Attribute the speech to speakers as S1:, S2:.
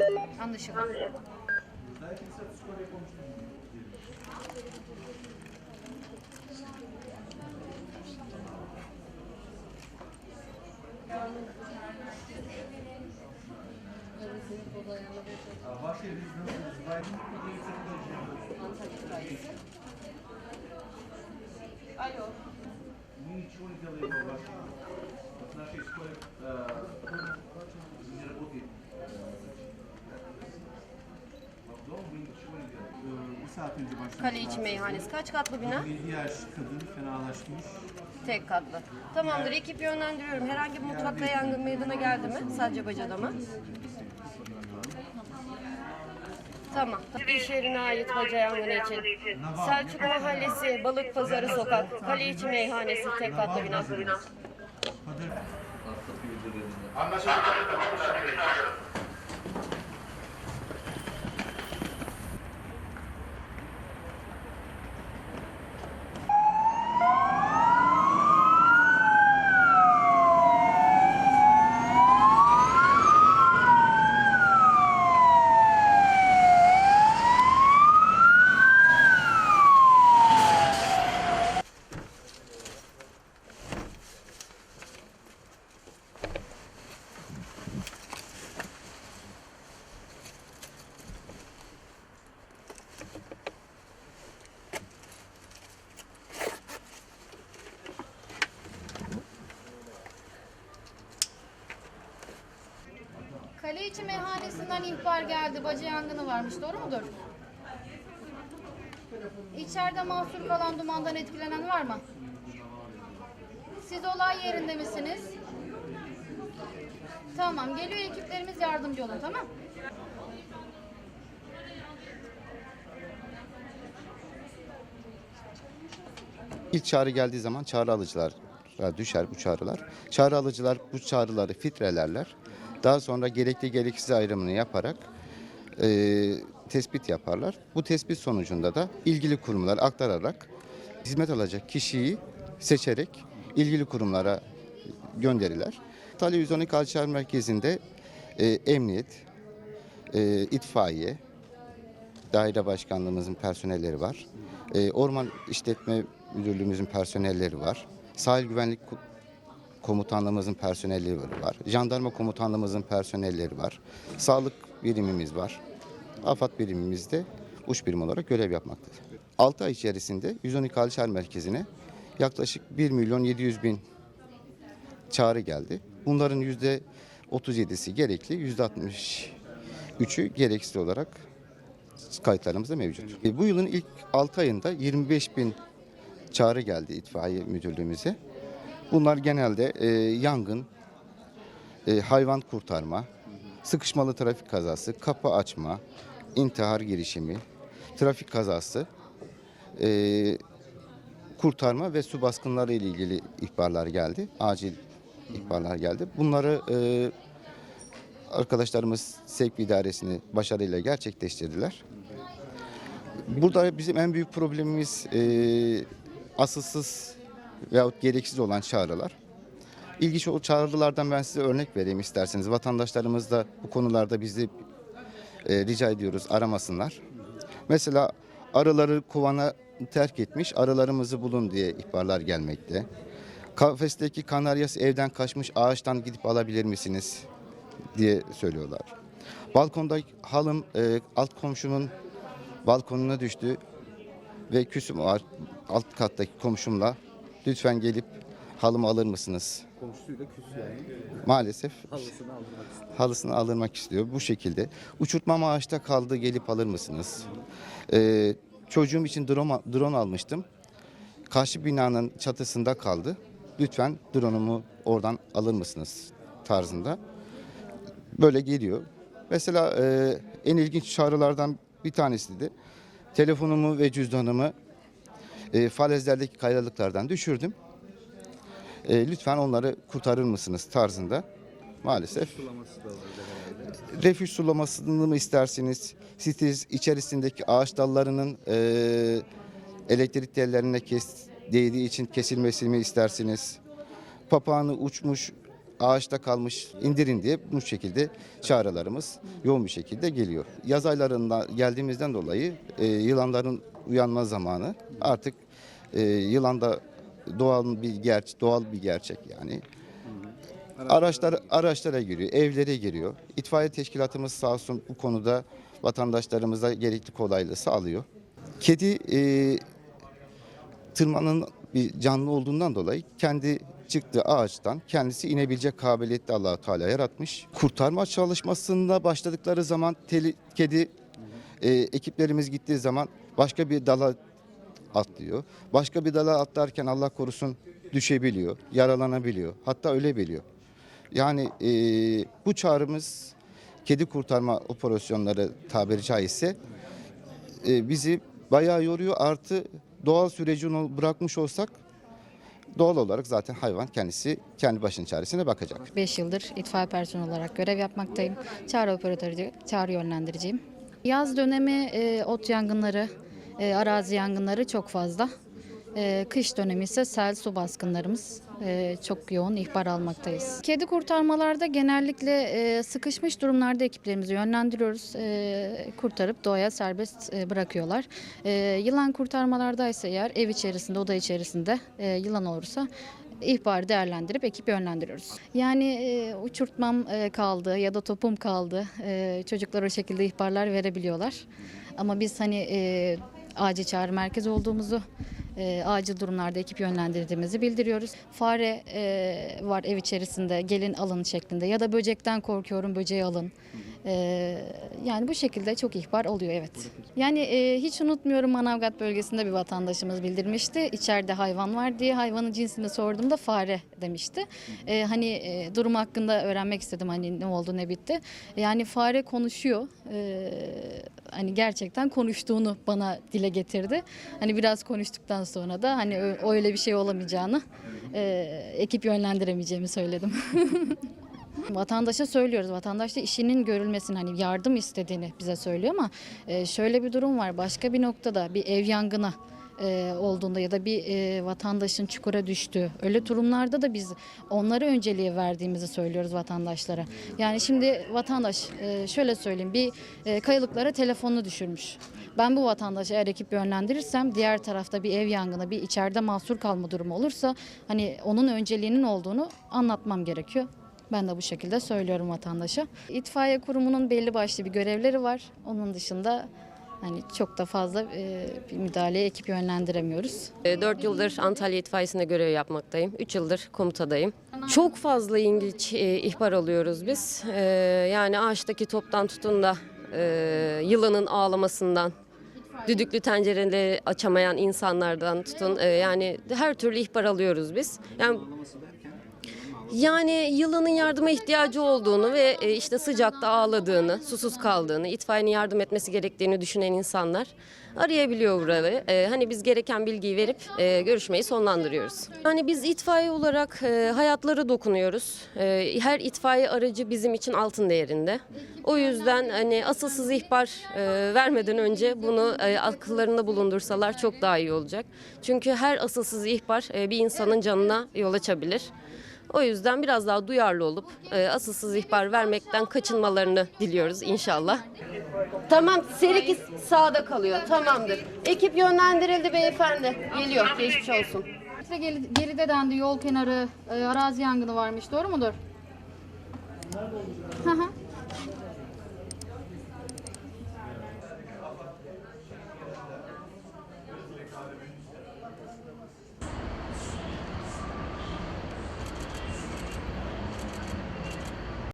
S1: Anlaşıldı.
S2: Ваши резиденции
S1: Alo.
S2: Мы ничего не делаем в вашей в нашей школе э, не работает. Bir saat önce başladık.
S1: Kale içi meyhanesi. Kaç katlı bina?
S2: Bir yaş kadın fenalaşmış.
S1: Tek katlı. Tamamdır. Ekip yönlendiriyorum. Herhangi bir mutfakta yangın meydana geldi mi? Sadece bacada mı? Tamam. İş yerine ait baca yangını için. Selçuk Mahallesi, Balık Pazarı Sokak, Kale içi meyhanesi, tek katlı bina.
S2: Kadir
S3: Kale içi meyhanesinden ihbar geldi. Bacı yangını varmış. Doğru mudur? İçeride mahsur kalan dumandan etkilenen var mı? Siz olay yerinde misiniz? Tamam. Geliyor ekiplerimiz yardımcı olun. Tamam.
S4: İlk çağrı geldiği zaman çağrı alıcılar düşer bu çağrılar. Çağrı alıcılar bu çağrıları filtrelerler. Daha sonra gerekli gereksiz ayrımını yaparak e, tespit yaparlar. Bu tespit sonucunda da ilgili kurumlara aktararak hizmet alacak kişiyi seçerek ilgili kurumlara gönderirler. Antalya 112 Alçar Merkezi'nde e, emniyet, e, itfaiye, daire başkanlığımızın personelleri var. Ee, Orman İşletme Müdürlüğümüzün personelleri var. Sahil Güvenlik Komutanlığımızın personelleri var. Jandarma Komutanlığımızın personelleri var. Sağlık birimimiz var. AFAD birimimiz de uç birim olarak görev yapmaktadır. 6 ay içerisinde 112 Alçar Merkezi'ne yaklaşık 1 milyon 700 bin çağrı geldi. Bunların yüzde 37'si gerekli, yüzde 63'ü gereksiz olarak kayıtlarımızda mevcut. E, bu yılın ilk 6 ayında 25 bin çağrı geldi itfaiye müdürlüğümüze. Bunlar genelde e, yangın, e, hayvan kurtarma, sıkışmalı trafik kazası, kapı açma, intihar girişimi, trafik kazası, e, kurtarma ve su baskınları ile ilgili ihbarlar geldi. Acil ihbarlar geldi. Bunları e, arkadaşlarımız sevk idaresini başarıyla gerçekleştirdiler. Burada bizim en büyük problemimiz e, asılsız veyahut gereksiz olan çağrılar. İlginç o çağrılardan ben size örnek vereyim isterseniz. Vatandaşlarımız da bu konularda bizi e, rica ediyoruz aramasınlar. Mesela arıları kovana terk etmiş, arılarımızı bulun diye ihbarlar gelmekte. Kafesteki kanaryası evden kaçmış, ağaçtan gidip alabilir misiniz diye söylüyorlar. Balkonda halım e, alt komşumun balkonuna düştü ve küsüm var alt kattaki komşumla lütfen gelip halımı alır mısınız?
S5: Komşusuyla küs yani.
S4: Maalesef
S5: Halısını aldırmak istiyor.
S4: halısını alırmak istiyor bu şekilde. Uçurtma maaşta kaldı gelip alır mısınız? Ee, çocuğum için drone, drone almıştım. Karşı binanın çatısında kaldı. Lütfen drone'umu oradan alır mısınız tarzında. Böyle geliyor. Mesela e, en ilginç çağrılardan bir tanesi de telefonumu ve cüzdanımı e, falezlerdeki kayalıklardan düşürdüm. E, lütfen onları kurtarır mısınız tarzında. Maalesef refüj sulamasını mı istersiniz? Siz içerisindeki ağaç dallarının e, elektrik tellerine kes, değdiği için kesilmesini mi istersiniz? Papağanı uçmuş ağaçta kalmış indirin diye bu şekilde çağrılarımız yoğun bir şekilde geliyor. Yaz aylarında geldiğimizden dolayı e, yılanların uyanma zamanı artık e, yılanda doğal bir gerçek, doğal bir gerçek yani. Araçlar araçlara giriyor, evlere giriyor. İtfaiye teşkilatımız sağ olsun bu konuda vatandaşlarımıza gerekli kolaylığı sağlıyor. Kedi e, tırmanın bir canlı olduğundan dolayı kendi çıktığı ağaçtan kendisi inebilecek kabiliyette allah Teala yaratmış. Kurtarma çalışmasında başladıkları zaman teli, kedi e, ekiplerimiz gittiği zaman başka bir dala atlıyor. Başka bir dala atlarken Allah korusun düşebiliyor, yaralanabiliyor, hatta ölebiliyor. Yani e, bu çağrımız kedi kurtarma operasyonları tabiri caizse e, bizi bayağı yoruyor. Artı doğal süreci bırakmış olsak doğal olarak zaten hayvan kendisi kendi başının çaresine bakacak.
S6: 5 yıldır itfaiye personeli olarak görev yapmaktayım. Çağrı operatörü, çağrı yönlendiriciyim. Yaz dönemi e, ot yangınları, e, arazi yangınları çok fazla. E, kış dönemi ise sel su baskınlarımız e, çok yoğun ihbar almaktayız. Kedi kurtarmalarda genellikle e, sıkışmış durumlarda ekiplerimizi yönlendiriyoruz. E, kurtarıp doğaya serbest bırakıyorlar. Yılan kurtarmalarda ise eğer ev içerisinde, oda içerisinde yılan olursa ihbarı değerlendirip ekip yönlendiriyoruz. Yani uçurtmam kaldı ya da topum kaldı. Çocuklar o şekilde ihbarlar verebiliyorlar. Ama biz hani e, acil çağrı merkezi olduğumuzu, e, acil durumlarda ekip yönlendirdiğimizi bildiriyoruz. Fare e, var ev içerisinde gelin alın şeklinde ya da böcekten korkuyorum böceği alın. E, yani bu şekilde çok ihbar oluyor evet. Yani e, hiç unutmuyorum Manavgat bölgesinde bir vatandaşımız bildirmişti. İçeride hayvan var diye hayvanın cinsini sorduğumda fare demişti. E, hani e, durum hakkında öğrenmek istedim hani ne oldu ne bitti. Yani fare konuşuyor. E, hani gerçekten konuştuğunu bana dile getirdi. Hani biraz konuştuktan sonra da hani öyle bir şey olamayacağını e, ekip yönlendiremeyeceğimi söyledim. Vatandaşa söylüyoruz. Vatandaş da işinin görülmesini hani yardım istediğini bize söylüyor ama e, şöyle bir durum var. Başka bir noktada bir ev yangını e, olduğunda ya da bir e, vatandaşın çukura düştüğü öyle durumlarda da biz onlara önceliği verdiğimizi söylüyoruz vatandaşlara. Yani şimdi vatandaş şöyle söyleyeyim bir kayalıklara telefonunu düşürmüş. Ben bu vatandaşı eğer ekip yönlendirirsem diğer tarafta bir ev yangını, bir içeride mahsur kalma durumu olursa hani onun önceliğinin olduğunu anlatmam gerekiyor. Ben de bu şekilde söylüyorum vatandaşa. İtfaiye kurumunun belli başlı bir görevleri var. Onun dışında hani çok da fazla e, bir müdahaleye ekip yönlendiremiyoruz.
S1: 4 yıldır Antalya İtfaiyesi'nde görev yapmaktayım. 3 yıldır komutadayım. Çok fazla ilginç e, ihbar alıyoruz biz. E, yani ağaçtaki toptan tutun da e, yılanın ağlamasından, düdüklü tencereleri açamayan insanlardan tutun. e, yani her türlü ihbar alıyoruz biz. Yani yani yılanın yardıma ihtiyacı olduğunu ve e, işte sıcakta ağladığını, susuz kaldığını, itfaiyenin yardım etmesi gerektiğini düşünen insanlar arayabiliyor buraları. E, hani biz gereken bilgiyi verip e, görüşmeyi sonlandırıyoruz. Yani biz itfaiye olarak hayatlara dokunuyoruz. Her itfaiye aracı bizim için altın değerinde. O yüzden hani asılsız ihbar vermeden önce bunu e, akıllarında bulundursalar çok daha iyi olacak. Çünkü her asılsız ihbar bir insanın canına yol açabilir. O yüzden biraz daha duyarlı olup e, asılsız ihbar vermekten kaçınmalarını diliyoruz inşallah. Tamam, Serik sağda kalıyor. Tamamdır. Ekip yönlendirildi beyefendi. Geliyor. Geçmiş olsun.
S3: Ve geri- geride dendi yol kenarı e, arazi yangını varmış doğru mudur? Hı hı.